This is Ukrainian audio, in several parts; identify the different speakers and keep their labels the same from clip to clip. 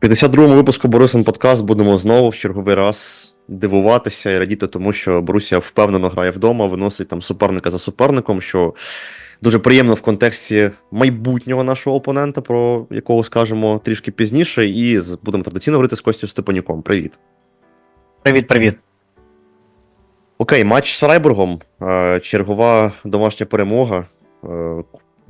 Speaker 1: 52-му випуску Борисин Подкаст будемо знову в черговий раз дивуватися і радіти тому, що Борусія впевнено грає вдома, виносить там суперника за суперником, що дуже приємно в контексті майбутнього нашого опонента, про якого скажемо трішки пізніше, і будемо традиційно говорити з Костю Степанюком. Привіт.
Speaker 2: Привіт, привіт.
Speaker 1: Окей, матч з Фрайбургом. Е, Чергова домашня перемога.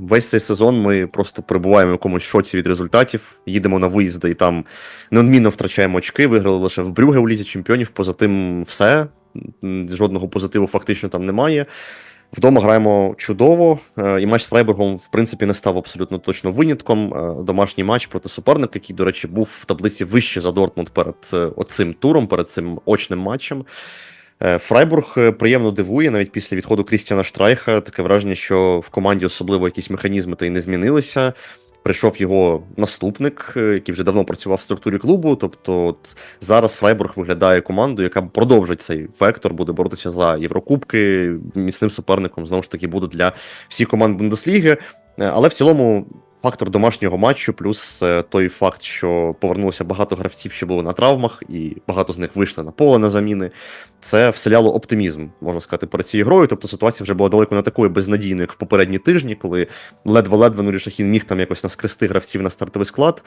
Speaker 1: Весь цей сезон ми просто перебуваємо в якомусь шоці від результатів. Їдемо на виїзди і там неодмінно втрачаємо очки. Виграли лише в Брюге у лізі чемпіонів. Поза тим, все. Жодного позитиву фактично там немає. Вдома граємо чудово, е, і матч з Фрайбургом, в принципі, не став абсолютно точно винятком. Е, Домашній матч проти суперника, який, до речі, був в таблиці вище за Дортмунд перед е, оцим туром, перед цим очним матчем. Е, Фрайбург е, приємно дивує, навіть після відходу Крістіана Штрайха. Таке враження, що в команді особливо якісь механізми та й не змінилися. Прийшов його наступник, е, який вже давно працював в структурі клубу. Тобто, от зараз Фрайбург виглядає командою, яка продовжить цей вектор, буде боротися за Єврокубки. Міцним суперником знову ж таки буде для всіх команд Бундесліги. Але в цілому фактор домашнього матчу, плюс е, той факт, що повернулося багато гравців, що були на травмах, і багато з них вийшли на поле на заміни. Це вселяло оптимізм, можна сказати, перед цією грою. Тобто ситуація вже була далеко не такою безнадійною, як в попередні тижні, коли ледве-ледве Нурі Шахін міг там якось наскрести гравців на стартовий склад.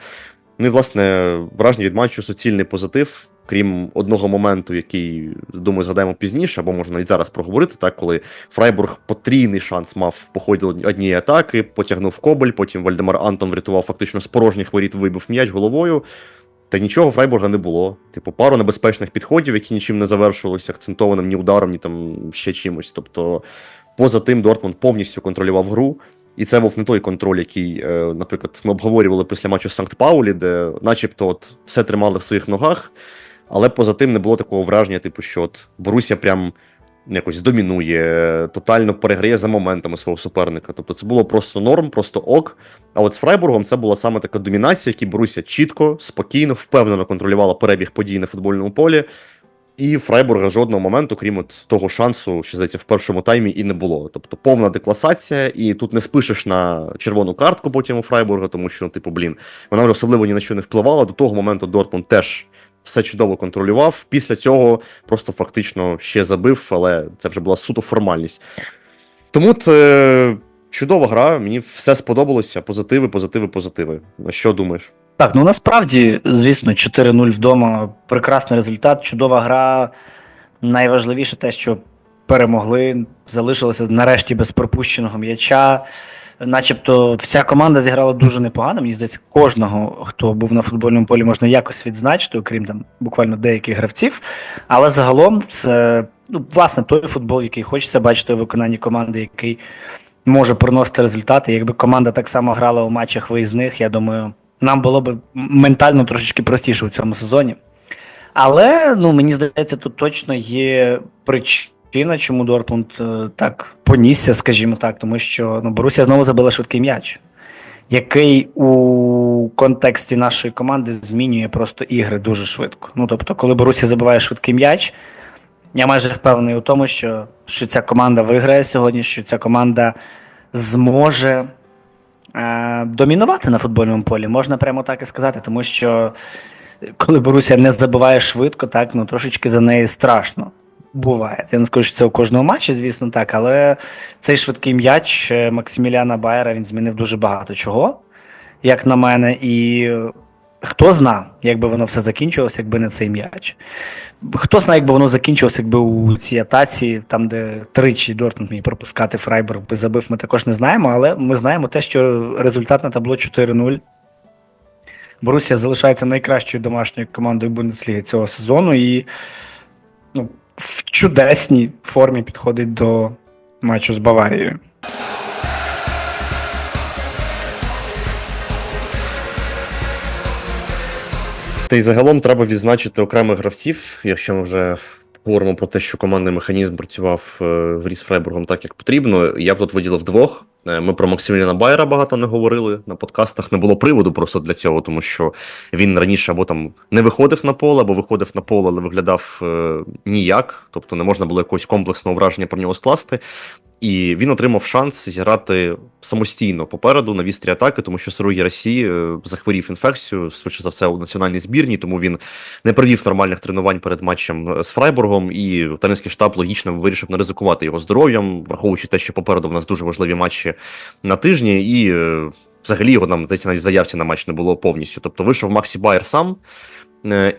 Speaker 1: Ну і власне враження від матчу суцільний позитив, крім одного моменту, який думаю, згадаємо пізніше, або можна навіть зараз проговорити, так коли Фрайбург потрійний шанс мав по ході однієї атаки, потягнув Кобель, потім Вальдемар Антон врятував фактично з порожніх воріт, вибив м'яч головою. Та нічого Фрайбурга не було. Типу, пару небезпечних підходів, які нічим не завершувалися акцентованим ні ударом, ні там ще чимось. Тобто, поза тим, Дортмунд повністю контролював гру. І це був не той контроль, який, е, наприклад, ми обговорювали після матчу з Санкт-Паулі, де, начебто, от все тримали в своїх ногах, але поза тим не було такого враження, типу, що от Боруся прям якось домінує, тотально переграє за моментами свого суперника. Тобто це було просто норм, просто ок. А от з Фрайбургом це була саме така домінація, яку Боруся чітко, спокійно, впевнено контролювала перебіг подій на футбольному полі. І Фрайбурга жодного моменту, крім от того шансу, що здається, в першому таймі і не було. Тобто повна декласація, і тут не спишеш на червону картку потім у Фрайбурга, тому що, ну, типу, блін, вона вже особливо ні на що не впливала. До того моменту Дортмунд теж все чудово контролював. Після цього просто фактично ще забив, але це вже була суто формальність. Тому це чудова гра, мені все сподобалося. Позитиви, позитиви, позитиви. Що думаєш?
Speaker 2: Так, ну насправді, звісно, 4-0 вдома прекрасний результат, чудова гра. Найважливіше те, що перемогли, залишилися нарешті без пропущеного м'яча. Начебто вся команда зіграла дуже непогано. Мені здається, кожного, хто був на футбольному полі, можна якось відзначити, окрім там буквально деяких гравців. Але загалом це ну, власне той футбол, який хочеться бачити у виконанні команди, який може приносити результати. Якби команда так само грала у матчах виїзних, я думаю, нам було б ментально трошечки простіше у цьому сезоні. Але ну, мені здається, тут точно є причина, чому Дортмунд е, так понісся, скажімо так, тому що ну, Борусія знову забила швидкий м'яч, який у контексті нашої команди змінює просто ігри дуже швидко. Ну, тобто, коли Борусія забиває швидкий м'яч, я майже впевнений у тому, що, що ця команда виграє сьогодні, що ця команда зможе е, домінувати на футбольному полі, можна прямо так і сказати, тому що коли Боруся не забиває швидко, так ну трошечки за неї страшно. Буває. Я не скажу, що це у кожному матчі, звісно, так, але цей швидкий м'яч е, Максиміляна Байера він змінив дуже багато чого, як на мене. І хто зна, як би воно все закінчилося, якби не цей м'яч. Хто знає, як би воно закінчилося, якби у цій атаці, там, де тричі Дортмунд міг пропускати Фрайбург би забив, ми також не знаємо, але ми знаємо те, що результат на табло 4-0. Борусія залишається найкращою домашньою командою Бундесліги цього сезону і ну, чудесній формі підходить до матчу з Баварією.
Speaker 1: Та й загалом треба відзначити окремих гравців, якщо ми вже говоримо про те, що командний механізм працював е, в Ріс Фрайбургом так, як потрібно. Я б тут виділив двох. Е, Ми про Максиміліна Байера багато не говорили на подкастах. Не було приводу просто для цього, тому що він раніше або там не виходив на поле, або виходив на поле, але виглядав е, ніяк. Тобто не можна було якогось комплексного враження про нього скласти. І він отримав шанс зіграти самостійно попереду на вістрі атаки, тому що Сиругі Росії е, захворів інфекцію, швидше за все, у національній збірні, тому він не провів нормальних тренувань перед матчем е, з Фрайбургом, і тренерський штаб логічно вирішив не ризикувати його здоров'ям, враховуючи те, що попереду в нас дуже важливі матчі на тижні, і е, взагалі його нам здається, навіть заявці на матч не було повністю. Тобто вийшов Максі Байер сам.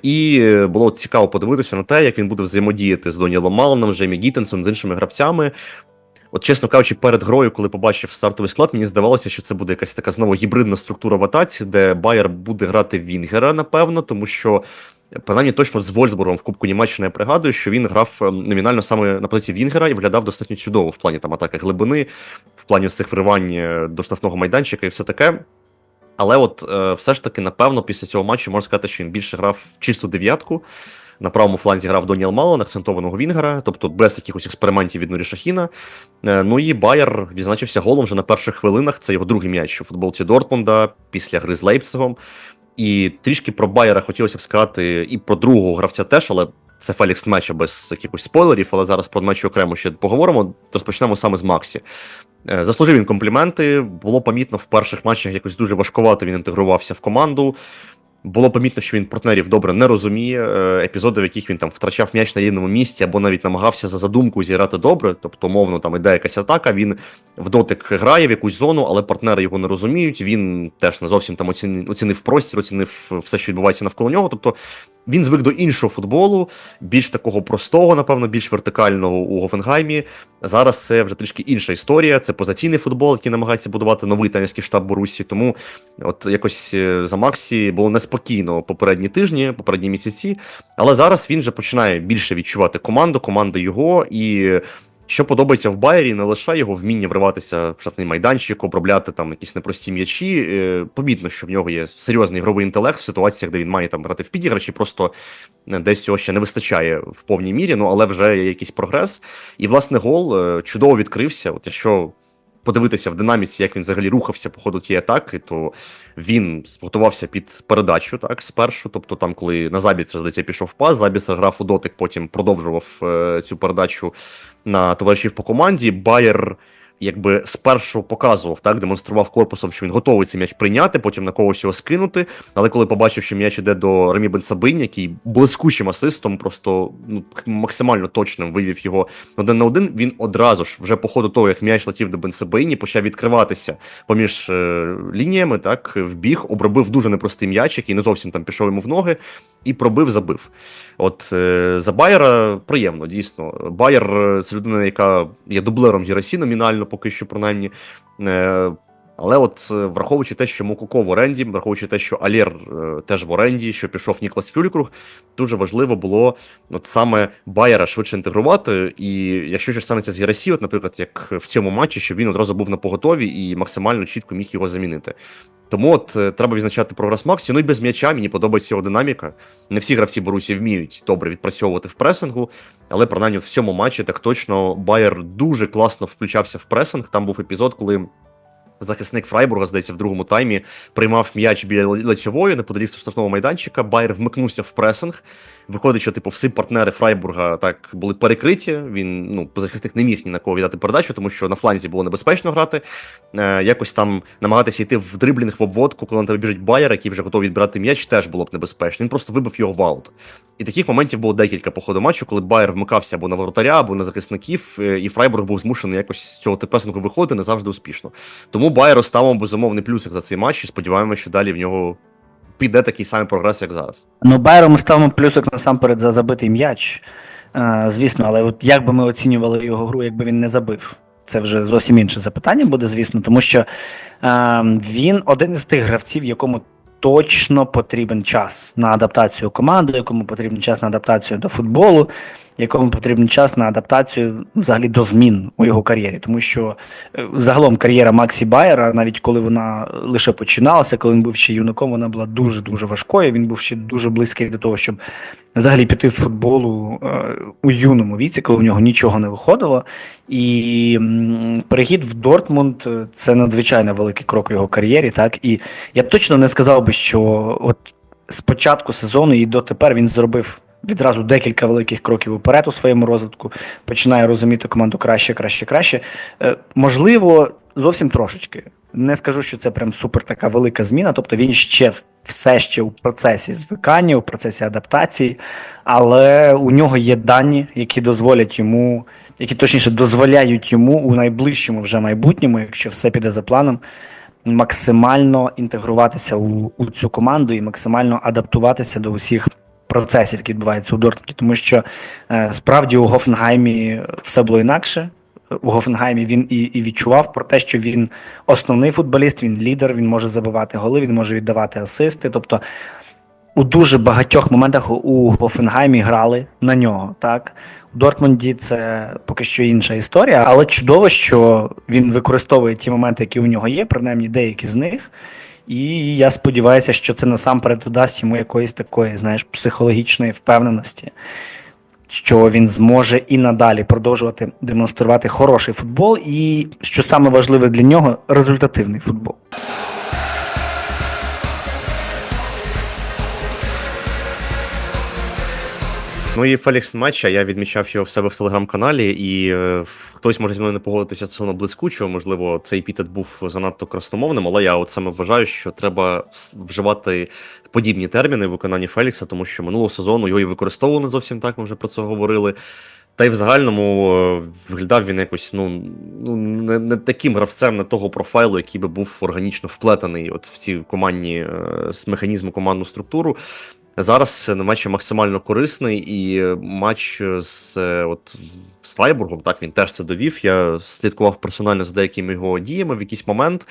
Speaker 1: І було цікаво подивитися на те, як він буде взаємодіяти з Донілом Малоном, Джеймі Гіттенсом, з іншими гравцями. От, чесно кажучи, перед грою, коли побачив стартовий склад, мені здавалося, що це буде якась така знову гібридна структура в атаці, де Байер буде грати Вінгера, напевно, тому що. Принаймні точно з Вольсбургом в Кубку Німеччини я пригадую, що він грав е, номінально саме на позиції Вінгера і виглядав достатньо чудово в плані там атаки глибини, в плані цих вривань е, до штрафного майданчика і все таке. Але от е, все ж таки, напевно, після цього матчу можна сказати, що він більше грав в чисту дев'ятку. На правому фланзі грав Доніел Малон, акцентованого Вінгера, тобто без якихось експериментів від Нурі Шахіна. Е, Ну і Байер відзначився голом вже на перших хвилинах. Це його другий м'яч у футболці Дортмунда після гри з Лейпцигом. І трішки про Байера хотілося б сказати, і про другого гравця теж, але це Фелікс Меча без якихось спойлерів, але зараз про Мечу окремо ще поговоримо. Розпочнемо саме з Максі. Е, Заслужив він компліменти. Було помітно в перших матчах якось дуже важкувато він інтегрувався в команду. Було помітно, що він партнерів добре не розуміє. Е, Епізоди, в яких він там втрачав м'яч на рівному місці, або навіть намагався за задумку зіграти добре. Тобто, мовно, там іде якась атака. Він в дотик грає в якусь зону, але партнери його не розуміють. Він теж не зовсім там оцінив, оцінив простір, оцінив все, що відбувається навколо нього. Тобто він звик до іншого футболу, більш такого простого, напевно, більш вертикального у Гофенгаймі. Зараз це вже трішки інша історія. Це позиційний футбол, який намагається будувати новий тренерський штаб Борусі. Тому от якось е, за Максі було неспокійно попередні тижні, попередні місяці. Але зараз він вже починає більше відчувати команду, команда його і. Що подобається в Байері, не лише його вміння вриватися в штрафний майданчик, обробляти там якісь непрості м'ячі. Е, Помітно, що в нього є серйозний ігровий інтелект в ситуаціях, де він має там грати в підіграші, просто е, десь цього ще не вистачає в повній мірі, ну але вже є якийсь прогрес. І власне гол е, чудово відкрився. От якщо подивитися в динаміці, як він взагалі рухався по ходу тієї атаки, то він спортувався під передачу, так, спершу. Тобто, там, коли на Забіцер, здається, пішов пас, Забіцер грав у дотик, потім продовжував е, цю передачу на товаришів по команді. Байер якби спершу показував, так, демонстрував корпусом, що він готовий цей м'яч прийняти, потім на когось його скинути. Але коли побачив, що м'яч іде до Ремі Бенсабинь, який блискучим асистом, просто ну, максимально точним вивів його один на один, він одразу ж, вже по ходу того, як м'яч летів до Бенсабині, почав відкриватися поміж е, лініями, так, вбіг, обробив дуже непростий м'яч, який не зовсім там пішов йому в ноги, і пробив, забив. От е, за Байера приємно, дійсно. Байер е, це людина, яка є дублером Єрасі номінально, поки що, принаймні. Але от е, враховуючи те, що Мокуко в оренді, враховуючи те, що Алєр е, теж в оренді, що пішов Ніклас Фюлькруг, дуже важливо було от саме Байера швидше інтегрувати. І якщо щось станеться з Єрасі, от, наприклад, як в цьому матчі, щоб він одразу був на поготові і максимально чітко міг його замінити. Тому от е, треба відзначати прогрес Максі. Ну і без м'яча мені подобається його динаміка. Не всі гравці Борусі вміють добре відпрацьовувати в пресингу, але принаймні в цьому матчі так точно Байер дуже класно включався в пресинг. Там був епізод, коли. Захисник Фрайбурга, здається, в другому таймі приймав м'яч біля лицьової неподалік штрафного майданчика. Байер вмикнувся в пресинг. Виходить, що типу всі партнери Фрайбурга так були перекриті. Він ну захисник не міг ні на кого віддати передачу, тому що на фланзі було небезпечно грати. Е, якось там намагатися йти в дриблінг в обводку, коли на тебе біжить Байер, який вже готовий відбирати м'яч, теж було б небезпечно. Він просто вибив його в аут. І таких моментів було декілька по ходу матчу, коли Байер вмикався або на воротаря, або на захисників, е, і Фрайбург був змушений якось з цього типесингу виходити не завжди успішно. Тому Байеру ставимо безумовний плюсик за цей матч і сподіваємося, що далі в нього піде такий самий прогрес, як зараз.
Speaker 2: Ну, Байро ми ставимо плюсик насамперед за забитий м'яч. Е, звісно, але от як би ми оцінювали його гру, якби він не забив? Це вже зовсім інше запитання буде, звісно, тому що е, він один із тих гравців, якому точно потрібен час на адаптацію команди, якому потрібен час на адаптацію до футболу, якому потрібен час на адаптацію взагалі до змін у його кар'єрі. Тому що е, загалом кар'єра Максі Байера, навіть коли вона лише починалася, коли він був ще юнаком, вона була дуже дуже важкою. Він був ще дуже близький до того, щоб взагалі піти з футболу е, у юному віці, коли в нього нічого не виходило. І перехід в Дортмунд е, це надзвичайно великий крок в його кар'єрі. Так і я б точно не сказав би, що от з початку сезону і дотепер він зробив відразу декілька великих кроків уперед у своєму розвитку, починає розуміти команду краще, краще, краще. Е, можливо, зовсім трошечки. Не скажу, що це прям супер така велика зміна. Тобто він ще все ще у процесі звикання, у процесі адаптації, але у нього є дані, які дозволять йому, які точніше дозволяють йому у найближчому вже майбутньому, якщо все піде за планом, максимально інтегруватися у, у цю команду і максимально адаптуватися до усіх процесів, які відбуваються у Дортмунді. Тому що е, справді у Гофенгаймі все було інакше. У Гофенгаймі він і, і відчував про те, що він основний футболіст, він лідер, він може забивати голи, він може віддавати асисти. Тобто у дуже багатьох моментах у Гофенгаймі грали на нього. Так у Дортмунді це поки що інша історія, але чудово, що він використовує ті моменти, які у нього є, принаймні деякі з них. І я сподіваюся, що це насамперед додасть йому якоїсь такої, знаєш, психологічної впевненості, що він зможе і надалі продовжувати демонструвати хороший футбол, і що саме важливе для нього результативний футбол.
Speaker 1: Ну і Фелікс матча, я відмічав його в себе в телеграм-каналі, і е, хтось може зі мною не погодитися стосовно блискучого. Можливо, цей епітет був занадто красномовним, але я от саме вважаю, що треба вживати подібні терміни в виконанні Фелікса, тому що минулого сезону його і використовували не зовсім так, ми вже про це говорили. Та й в загальному е, виглядав він якось ну, ну не, не таким гравцем, не того профайлу, який би був органічно вплетений от в ці командні е, з механізму командну структуру. Зараз е, матч максимально корисний, і матч з, от, з Фрайбургом, так він теж це довів. Я слідкував персонально за деякими його діями в якийсь момент.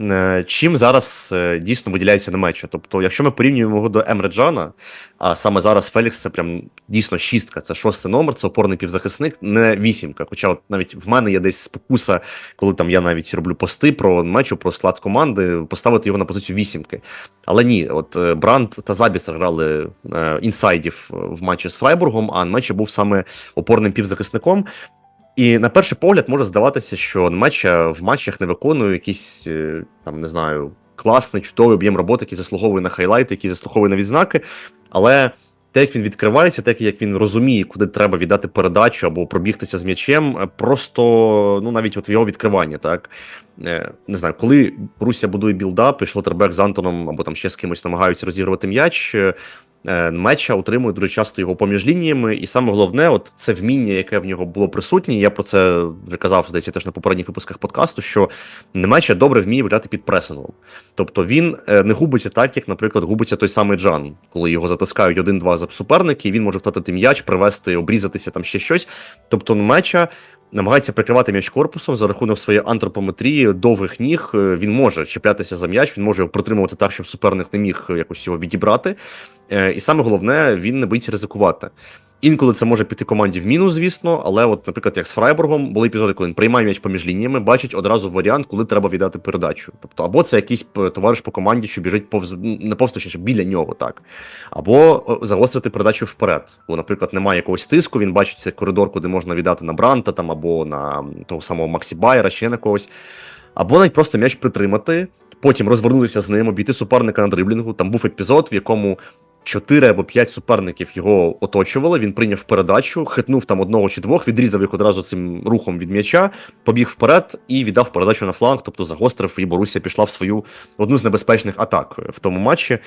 Speaker 1: Е, Чим зараз е, дійсно виділяється на матчі. Тобто, якщо ми порівнюємо його до Емре Джана, а саме зараз Фелікс це прям дійсно шістка, це шостий номер, це опорний півзахисник, не вісімка. Хоча от навіть в мене є десь спокуса, коли там я навіть роблю пости про матчу, про склад команди, поставити його на позицію вісімки. Але ні, от е, Бранд та Забіс грали е, інсайдів в матчі з Фрайбургом, а Нмеча був саме опорним півзахисником. І на перший погляд може здаватися, що Нмеча в матчах не виконує якийсь, е, там, не знаю, класний, чудовий об'єм роботи, який заслуговує на хайлайти, який заслуговує на відзнаки. Але те, як він відкривається, те, як він розуміє, куди треба віддати передачу або пробігтися з м'ячем, е, просто ну навіть от в його відкриванні, так Е, не знаю, коли Русія будує білдап, і Шлотербек з Антоном або там ще з кимось намагаються розігрувати м'яч. Е, Меча отримує дуже часто його поміж лініями, і саме головне, от це вміння, яке в нього було присутнє. Я про це вже казав, здається, теж на попередніх випусках подкасту, що Немеча добре вміє гуляти під пресингом. Тобто він е, не губиться так, як, наприклад, губиться той самий Джан, коли його затискають один-два суперники, і він може втратити м'яч, привести, обрізатися там ще щось. Тобто Немеча намагається прикривати м'яч корпусом за рахунок своєї антропометрії, довгих ніг. Е, Він може чіплятися за м'яч, він може його протримувати так, щоб суперник не міг е, якось його відібрати. Е, І саме головне, він не боїться ризикувати. Інколи це може піти команді в мінус, звісно, але, от, наприклад, як з Фрайбургом, були епізоди, коли він приймає м'яч поміж лініями, бачить одразу варіант, коли треба віддати передачу. Тобто, або це якийсь товариш по команді, що біжить повз не повз точніше, біля нього, так. Або загострити передачу вперед. Бо, наприклад, немає якогось тиску, він бачить цей коридор, куди можна віддати на Бранта там, або на того самого Максі Байера, ще на когось. Або навіть просто м'яч притримати, потім розвернутися з ним, обійти суперника на дриблінгу. Там був епізод, в якому. Чотири або п'ять суперників його оточували. Він прийняв передачу, хитнув там одного чи двох, відрізав їх одразу цим рухом від м'яча, побіг вперед і віддав передачу на фланг, тобто загострив, і Борусія пішла в свою одну з небезпечних атак в тому матчі.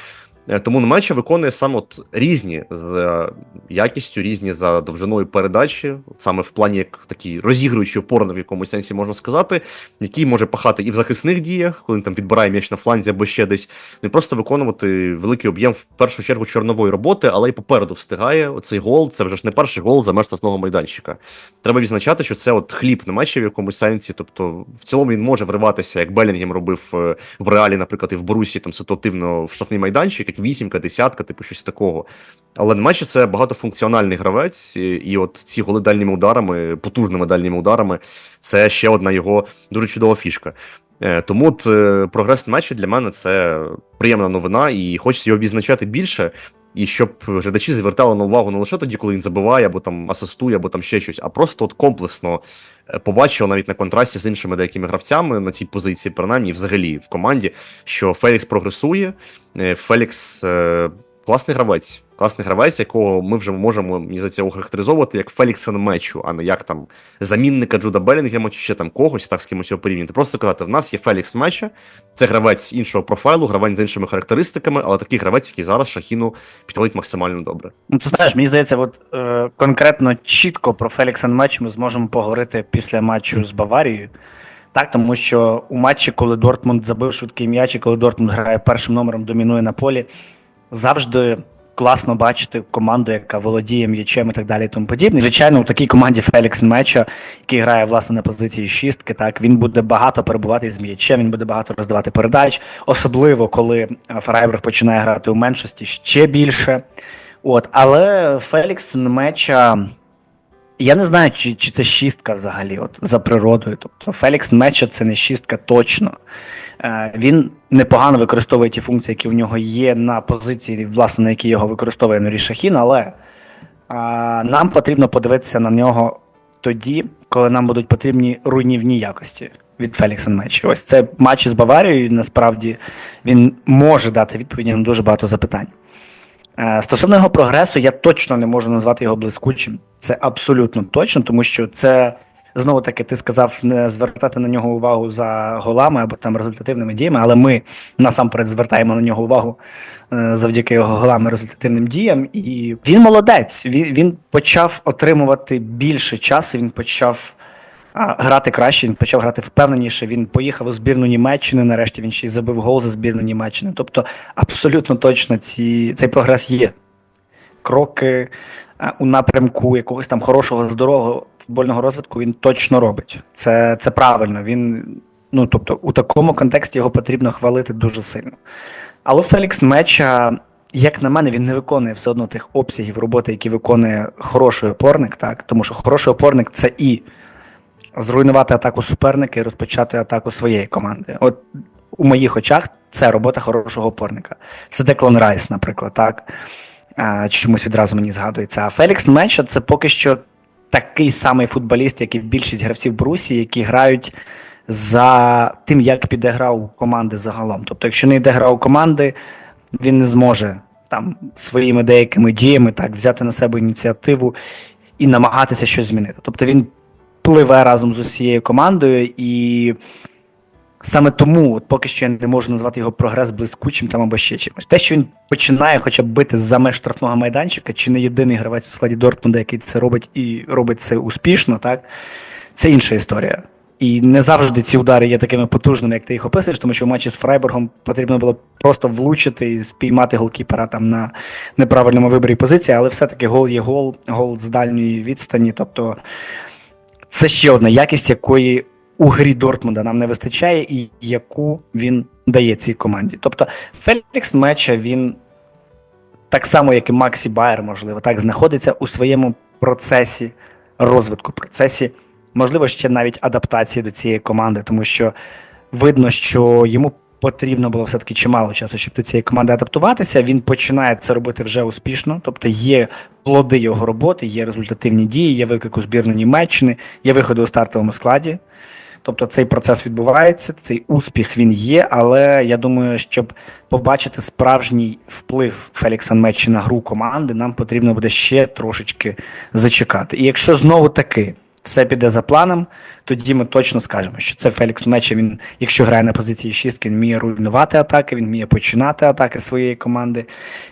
Speaker 1: Е, Тому на матчі виконує саме от різні за якістю, різні за довжиною передачі, саме в плані як такий розігруючий опорний в якомусь сенсі можна сказати, який може пахати і в захисних діях, коли він там відбирає м'яч на фланзі або ще десь, ну і просто виконувати великий об'єм в першу чергу чорнової роботи, але й попереду встигає. Оцей гол, це вже ж не перший гол за меж штрафного майданчика. Треба відзначати, що це от хліб на матчі в якомусь сенсі. Тобто, в цілому він може вриватися, як Белінгем робив е, в реалі, наприклад, і в Борусі там ситуативно в штрафний майданчик, як вісімка, десятка, типу щось такого. Але на матчі це багатофункціональний гравець, і, от ці голи дальніми ударами, потужними дальніми ударами, це ще одна його дуже чудова фішка. Е, Тому от, е, прогрес матчі для мене це приємна новина, і хочеться його відзначати більше. І щоб глядачі звертали на увагу не лише тоді, коли він забиває, або там асистує, або там ще щось, а просто от комплексно побачив навіть на контрасті з іншими деякими гравцями на цій позиції, принаймні, взагалі в команді, що Фелікс прогресує. е, Фелікс е, класний гравець. Класний гравець, якого ми вже можемо, мені здається, охарактеризовувати як Феліксен мечу, а не як там замінника Джуда Белінгема чи ще там когось, так з кимось його порівняти. Просто сказати, в нас є Фелікс меча, це гравець іншого профайлу, гравець з іншими характеристиками, але такий гравець, який зараз Шахіну підводить максимально добре.
Speaker 2: Ну, ти знаєш, мені здається, от е, конкретно чітко про Фелікса матч ми зможемо поговорити після матчу з Баварією. Так, тому що у матчі, коли Дортмунд забив швидкий м'яч, і коли Дортмунд грає першим номером, домінує на полі, завжди класно бачити команду, яка володіє м'ячем і так далі. Тому подібне. Звичайно, у такій команді Фелікс Меча, який грає власне на позиції шістки, так він буде багато перебувати з м'ячем, він буде багато роздавати передач, особливо коли е, Фрайберг починає грати у меншості ще більше. От, але Фелікс Меча. Я не знаю, чи, чи це шістка взагалі, от за природою. Тобто Фелікс Меча це не шістка точно. Е, він непогано використовує ті функції, які в нього є на позиції, власне, на які його використовує Нурі Шахін, але е, нам потрібно подивитися на нього тоді, коли нам будуть потрібні руйнівні якості від Фелікса Меча. Ось це матч з Баварією. Насправді він може дати відповіді на дуже багато запитань. Е, Стосовно його прогресу, я точно не можу назвати його блискучим. Це абсолютно точно, тому що це знову таки ти сказав не звертати на нього увагу за голами або там результативними діями, але ми насамперед звертаємо на нього увагу е, завдяки його голам і результативним діям. І він молодець. Він, він почав отримувати більше часу. Він почав. Грати краще, він почав грати впевненіше. Він поїхав у збірну Німеччини. Нарешті він ще й забив гол за збірну Німеччини. Тобто, абсолютно точно ці, цей прогрес є. Кроки а, у напрямку якогось там хорошого, здорового футбольного розвитку він точно робить. Це, це правильно. Він, ну тобто, у такому контексті його потрібно хвалити дуже сильно. Але Фелікс Меча, як на мене, він не виконує все одно тих обсягів роботи, які виконує хороший опорник, так? Тому що хороший опорник це і зруйнувати атаку суперника і розпочати атаку своєї команди. От у моїх очах це робота хорошого опорника. Це Деклан Райс, наприклад, так. Чомусь відразу мені згадується. А Фелікс Меча це поки що такий самий футболіст, як і більшість гравців Брусі, які грають за тим, як піде гра у команди загалом. Тобто, якщо не йде гра у команди, він не зможе там своїми деякими діями так взяти на себе ініціативу і намагатися щось змінити. Тобто він пливе разом з усією командою, і саме тому, от поки що я не можу назвати його прогрес блискучим там або ще чимось. Те, що він починає хоча б бити за меж штрафного майданчика, чи не єдиний гравець у складі Дортмунда, який це робить і робить це успішно, так це інша історія. І не завжди ці удари є такими потужними, як ти їх описуєш, тому що в матчі з Фрайбургом потрібно було просто влучити і спіймати голкіпера там на неправильному виборі позиції, але все-таки гол є гол, гол з дальньої відстані. Тобто це ще одна якість, якої у грі Дортмунда нам не вистачає, і яку він дає цій команді. Тобто Фелікс Меча він так само, як і Максі Байер, можливо, так знаходиться у своєму процесі розвитку, процесі, можливо, ще навіть адаптації до цієї команди, тому що видно, що йому потрібно було все-таки чимало часу, щоб до цієї команди адаптуватися. Він починає це робити вже успішно, тобто є плоди його роботи, є результативні дії, є виклик у збірну Німеччини, є виходи у стартовому складі. Тобто цей процес відбувається, цей успіх він є, але я думаю, щоб побачити справжній вплив Фелікса Мечі на гру команди, нам потрібно буде ще трошечки зачекати. І якщо знову таки все піде за планом, тоді ми точно скажемо, що це Фелікс Меча. Він, якщо грає на позиції шістки, він вміє руйнувати атаки, він вміє починати атаки своєї команди,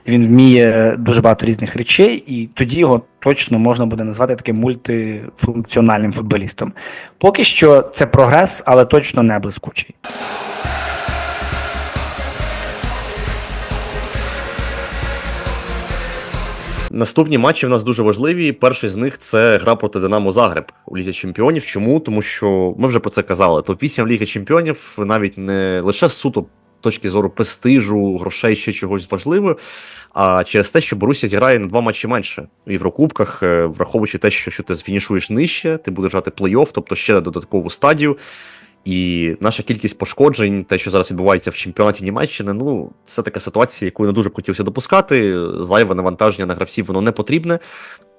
Speaker 2: він вміє дуже багато різних речей, і тоді його точно можна буде назвати таким мультифункціональним футболістом. Поки що це прогрес, але точно не блискучий.
Speaker 1: Наступні матчі в нас дуже важливі. Перший з них це гра проти Динамо Загреб у Лізі Чемпіонів. Чому? Тому що ми вже про це казали. Топ-8 Ліги Чемпіонів навіть не лише суто точки зору престижу, грошей ще чогось важливого, а через те, що Борусія зіграє на два матчі менше в Єврокубках, е, враховуючи те, що, що ти фінішуєш нижче, ти будеш грати плей-офф, тобто ще додаткову стадію. І наша кількість пошкоджень, те, що зараз відбувається в чемпіонаті Німеччини, ну це така ситуація, яку не дуже б хотілося допускати. Зайве навантаження на гравців воно не потрібне.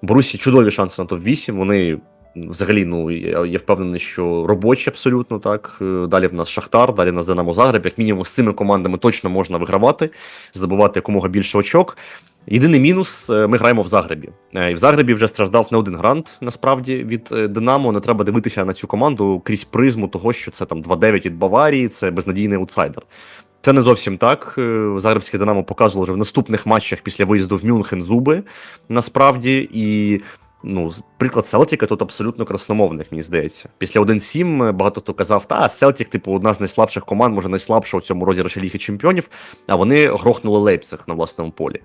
Speaker 1: Борусі чудові шанси на топ-8. Вони взагалі, ну я, я впевнений, що робочі абсолютно так. Е, Далі в нас Шахтар, далі в нас Динамо Загреб. Як мінімум з цими командами точно можна вигравати, здобувати якомога більше очок. Єдиний мінус, е, ми граємо в Загребі. Е, І в Загребі вже страждав не один грант, насправді, від е, Динамо. Не треба дивитися на цю команду крізь призму того, що це там 2-9 від Баварії, це безнадійний аутсайдер. Це не зовсім так. Загребське Динамо показувало вже в наступних матчах після виїзду в Мюнхен зуби, насправді. І ну, приклад Селтіка тут абсолютно красномовних, мені здається. Після 1-7 багато хто казав, та Селтік, типу, одна з найслабших команд, може найслабша у цьому розіграші Ліги Чемпіонів, а вони грохнули Лейпциг на власному полі.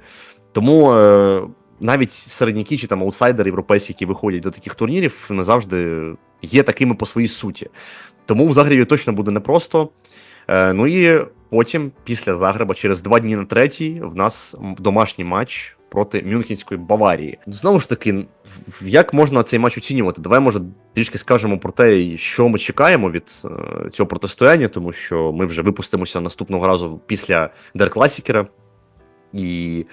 Speaker 1: Тому е, навіть середняки чи там аутсайдери європейські, які виходять до таких турнірів, не завжди є такими по своїй суті. Тому в Загребі точно буде непросто. Е, ну і потім, після Загреба, через два дні на третій, в нас домашній матч проти Мюнхенської Баварії. Знову ж таки, як можна цей матч оцінювати? Давай, може, трішки скажемо про те, що ми чекаємо від е, цього протистояння, тому що ми вже випустимося наступного разу після Дер Класікера. І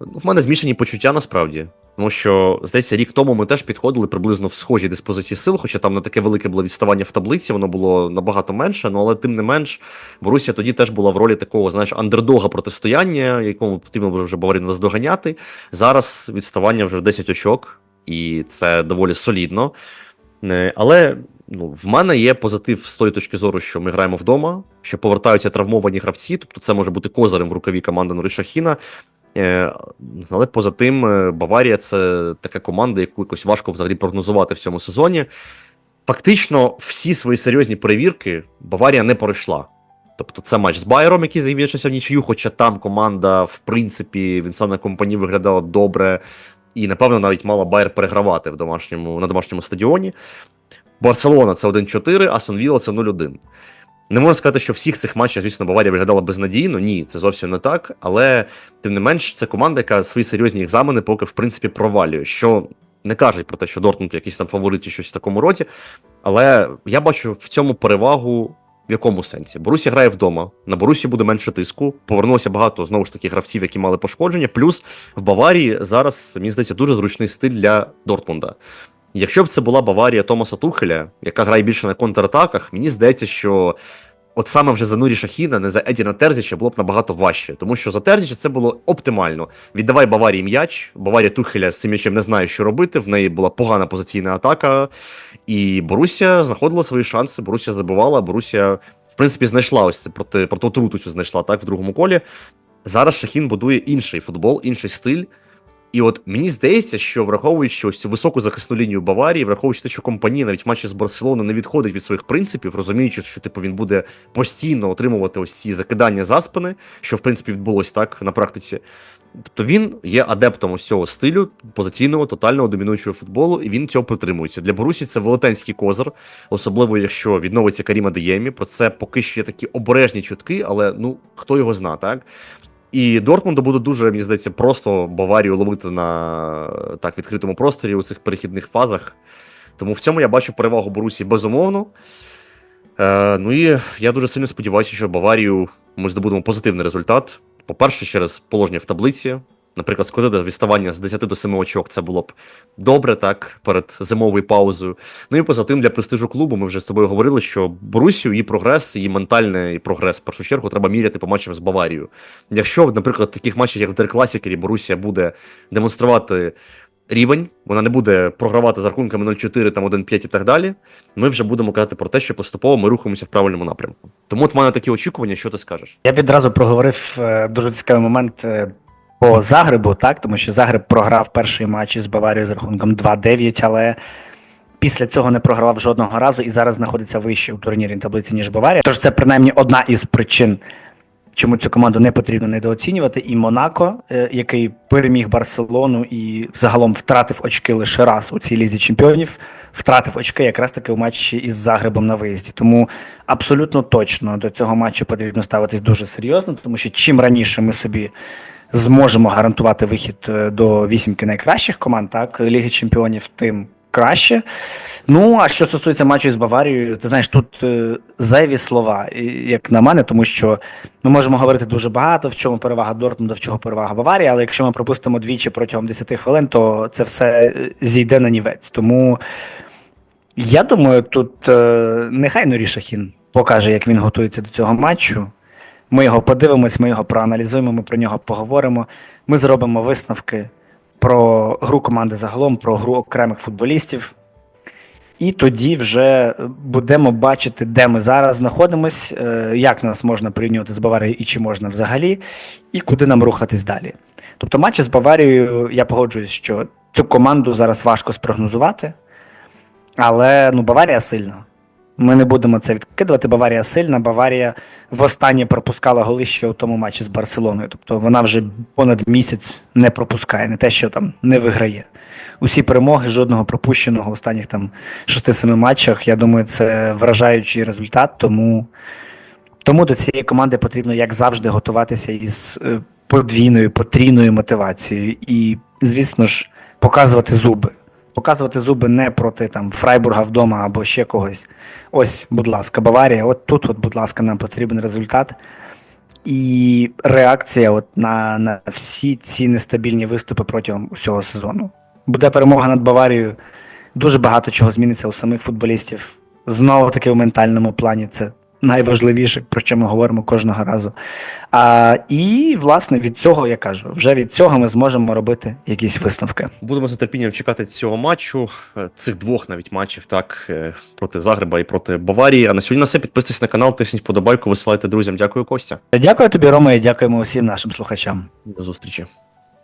Speaker 1: в мене змішані почуття насправді. Тому що, здається, рік тому ми теж підходили приблизно в схожій диспозиції сил, хоча там не таке велике було відставання в таблиці, воно було набагато менше, ну але тим не менш, Борусія тоді теж була в ролі такого, знаєш, андердога протистояння, якому потрібно було вже Баварію наздоганяти. Зараз відставання вже в 10 очок, і це доволі солідно. Е, Але ну, в мене є позитив з тої точки зору, що ми граємо вдома, що повертаються травмовані гравці, тобто це може бути козирем в рукаві команди Нуриша Хіна. Е, Але поза тим, е, Баварія це така команда, яку якось важко взагалі прогнозувати в цьому сезоні. Фактично, всі свої серйозні перевірки Баварія не пройшла. Тобто, це матч з Байером, який закінчився в нічию, хоча там команда, в принципі, Вінсана компанії виглядала добре, і, напевно, навіть мала Байер перегравати в домашньому, на домашньому стадіоні. Барселона це 1-4, Астон Вілла це 0-1. Не можна сказати, що всіх цих матчах, звісно, Баварія виглядала безнадійно. Ні, це зовсім не так. Але тим не менш, це команда, яка свої серйозні екзамени поки в принципі провалює. Що не кажуть про те, що Дортмунд якийсь там фаворит чи щось в такому роді. Але я бачу в цьому перевагу. В якому сенсі? Борусі грає вдома. На Борусі буде менше тиску. Повернулося багато знову ж таки гравців, які мали пошкодження. Плюс в Баварії зараз, мені здається, дуже зручний стиль для Дортмунда. Якщо б це була Баварія Томаса Тухеля, яка грає більше на контратаках, мені здається, що от саме вже за Нурі Шахіна, не за Едіна Терзіча було б набагато важче. Тому що за Терзіча це було оптимально. Віддавай Баварії м'яч. Баварія Тухеля з цим м'ячем не знає, що робити. В неї була погана позиційна атака. І Борусія знаходила свої шанси. Борусія забивала. Борусія, в принципі, знайшла ось це проти, проти отруту цю знайшла так в другому колі. Зараз Шахін будує інший футбол, інший стиль. І от мені здається, що враховуючи ось цю високу захисну лінію Баварії, враховуючи те, що компанія навіть в матчі з Барселоною не відходить від своїх принципів, розуміючи, що типу він буде постійно отримувати ось ці закидання за спини, що в принципі відбулось так на практиці. Тобто він є адептом ось цього стилю позиційного, тотального домінуючого футболу, і він цього притримується. Для Борусі це велетенський козир, особливо якщо відновиться Каріма Деємі. Про це поки що є такі обережні чутки, але ну хто його зна, так? І Дортмунду буде дуже, мені здається, просто Баварію ловити на так відкритому просторі у цих перехідних фазах. Тому в цьому я бачу перевагу Борусі безумовно. Е, ну і я дуже сильно сподіваюся, що Баварію ми здобудемо позитивний результат. По-перше, через положення в таблиці. Наприклад, скотити відставання з 10 до 7 очок це було б добре, так, перед зимовою паузою. Ну і поза тим, для престижу клубу, ми вже з тобою говорили, що Борусію, її прогрес, її ментальний прогрес, в першу чергу, треба міряти по матчам з Баварією. Якщо, наприклад, в таких матчах, як в Деркласікері, Борусія буде демонструвати рівень, вона не буде програвати з рахунками 0-4, там 1-5 і так далі, ми вже будемо казати про те, що поступово ми рухаємося в правильному напрямку. Тому от в мене такі очікування, що ти скажеш?
Speaker 2: Я відразу проговорив е, дуже цікавий момент е, по Загребу, так, тому що Загреб програв перший матч із Баварією з рахунком 2-9, але після цього не програвав жодного разу і зараз знаходиться вище у турнірній таблиці, ніж Баварія. Тож це принаймні одна із причин, чому цю команду не потрібно недооцінювати. І Монако, е, який переміг Барселону і загалом втратив очки лише раз у цій лізі чемпіонів, втратив очки якраз таки у матчі із Загребом на виїзді. Тому абсолютно точно до цього матчу потрібно ставитись дуже серйозно, тому що чим раніше ми собі зможемо гарантувати вихід е, до вісімки найкращих команд, так Ліги Чемпіонів, тим краще. Ну а що стосується матчу з Баварією, ти знаєш, тут е, зайві слова, як на мене, тому що ми можемо говорити дуже багато, в чому перевага Дортмунда, в чому перевага Баварії, але якщо ми пропустимо двічі протягом 10 хвилин, то це все е, зійде на нівець. Тому я думаю, тут е, нехай Нурі Шахін покаже, як він готується до цього матчу. Ми його подивимось, ми його проаналізуємо, ми про нього поговоримо. Ми зробимо висновки про гру команди загалом, про гру окремих футболістів. І тоді вже будемо бачити, де ми зараз знаходимось, е, як нас можна порівнювати з Баварією і чи можна взагалі, і куди нам рухатись далі. Тобто, матчі з Баварією, я погоджуюсь, що цю команду зараз важко спрогнозувати, але ну, Баварія сильна. Ми не будемо це відкидувати. Баварія сильна. Баварія востаннє пропускала голи ще у тому матчі з Барселоною. Тобто вона вже понад місяць не пропускає, не те, що там не виграє. Усі перемоги, жодного пропущеного в останніх там 6-7 матчах. Я думаю, це вражаючий результат. Тому, тому до цієї команди потрібно, як завжди, готуватися із е, подвійною, потрійною мотивацією. І, звісно ж, показувати зуби. Показувати зуби не проти там Фрайбурга вдома або ще когось. Ось, будь ласка, Баварія, от тут, от, будь ласка, нам потрібен результат. І реакція от на, на всі ці нестабільні виступи протягом усього сезону. Буде перемога над Баварією. Дуже багато чого зміниться у самих футболістів. Знову таки в ментальному плані це найважливіше, про що ми говоримо кожного разу. А, і, власне, від цього я кажу, вже від цього ми зможемо робити якісь висновки.
Speaker 1: Будемо з нетерпінням чекати цього матчу, е, цих двох навіть матчів, так, е, проти Загреба і проти Баварії. А на сьогодні на все. Підписуйтесь на канал, тисніть подобайку, висилайте друзям. Дякую, Костя.
Speaker 2: Дякую тобі, Рома, і дякуємо усім нашим слухачам.
Speaker 1: До зустрічі.